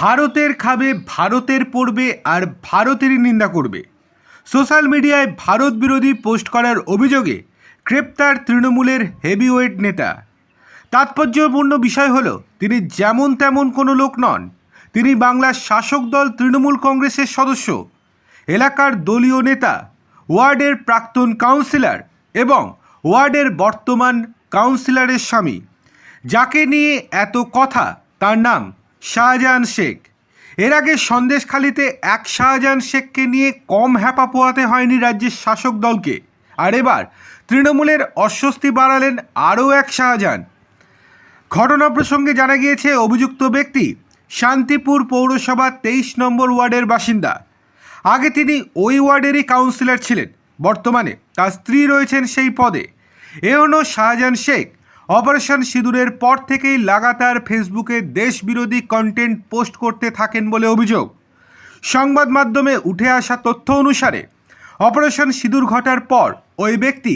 ভারতের খাবে, ভারতের পড়বে আর ভারতেরই নিন্দা করবে। সোশ্যাল মিডিয়ায় ভারত বিরোধী পোস্ট করার অভিযোগে গ্রেপ্তার তৃণমূলের হেভিওয়েট নেতা। তাৎপর্যপূর্ণ বিষয় হলো, তিনি যেমন তেমন কোনো লোক নন। তিনি বাংলার শাসক দল তৃণমূল কংগ্রেসের সদস্য। এলাকার দলীয় নেতা, ওয়ার্ডের প্রাক্তন কাউন্সিলর এবং ওয়ার্ডের বর্তমান কাউন্সিলরের স্বামী। যাকে নিয়ে এত কথা, তার নাম শাহজাহান শেখ। এর আগে সন্দেশখালিতে এক শাহজাহান শেখকে নিয়ে কম হ্যাপা পোয়াতে হয়নি রাজ্যের শাসক দলকে। আর এবার তৃণমূলের অস্বস্তি বাড়ালেন আরও এক শাহজাহান। ঘটনা প্রসঙ্গে জানা গিয়েছে, অভিযুক্ত ব্যক্তি শান্তিপুর পৌরসভা তেইশ নম্বর ওয়ার্ডের বাসিন্দা। আগে তিনি ওই ওয়ার্ডেরই কাউন্সিলর ছিলেন। বর্তমানে তার স্ত্রী রয়েছেন সেই পদে। এ হল শাহজাহান শেখ। অপারেশন সিঁদুরের পর থেকেই লাগাতার ফেসবুকে দেশবিরোধী কন্টেন্ট পোস্ট করতে থাকেন বলে অভিযোগ। সংবাদ মাধ্যমে উঠে আসা তথ্য অনুসারে, অপারেশন সিঁদুর ঘটার পর ওই ব্যক্তি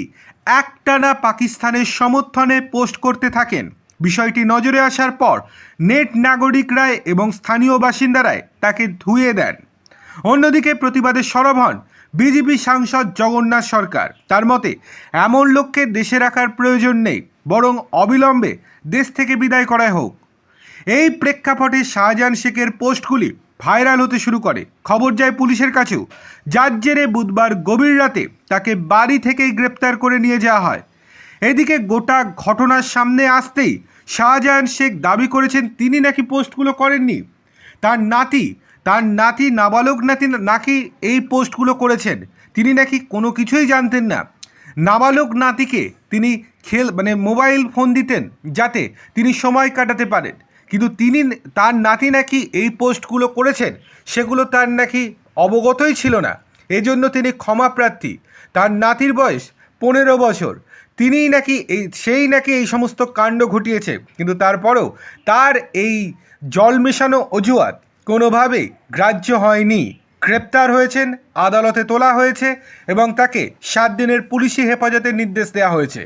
একটানা পাকিস্তানের সমর্থনে পোস্ট করতে থাকেন। বিষয়টি নজরে আসার পর নেট নাগরিকরায় এবং স্থানীয় বাসিন্দারায় তাকে ধুয়ে দেন। অন্যদিকে প্রতিবাদে সরব হন বিজেপি সাংসদ জগন্নাথ সরকার। তার মতে, এমন লোককে দেশে রাখার প্রয়োজন নেই, বরং অবিলম্বে দেশ থেকে বিদায় করা হোক। এই প্রেক্ষাপটে শাহজাহান শেখের পোস্টগুলি ভাইরাল হতে শুরু করে। খবর যায় পুলিশের কাছেও, যার জেরে বুধবার গভীর রাতে তাকে বাড়ি থেকেই গ্রেপ্তার করে নিয়ে যাওয়া হয়। এদিকে গোটা ঘটনার সামনে আসতেই শাহজাহান শেখ দাবি করেছেন, তিনি নাকি পোস্টগুলো করেননি। তার নাতি তার নাতি নাবালক নাতি নাকি এই পোস্টগুলো করেছেন? তিনি নাকি কোনো কিছুই জানতেন না। নাবালক নাতিকে তিনি খেল মানে মোবাইল ফোন দিতেন যাতে তিনি সময় কাটাতে পারেন। কিন্তু তিনি, তার নাতি নাকি এই পোস্টগুলো করেছেন সেগুলো তার নাকি অবগতই ছিল না। এজন্য তিনি ক্ষমা প্রার্থী। তার নাতির বয়স পনেরো বছর। তিনিই নাকি এই, সেই নাকি এই সমস্ত কাণ্ড ঘটিয়েছে। কিন্তু তারপরও তার এই জল মেশানো অজুহাত কোনোভাবেই গ্রাহ্য হয়নি। গ্রেপ্তার হয়েছেন, আদালতে তোলা হয়েছে এবং তাকে সাত দিনের পুলিশি হেফাজতের নির্দেশ দেওয়া হয়েছে।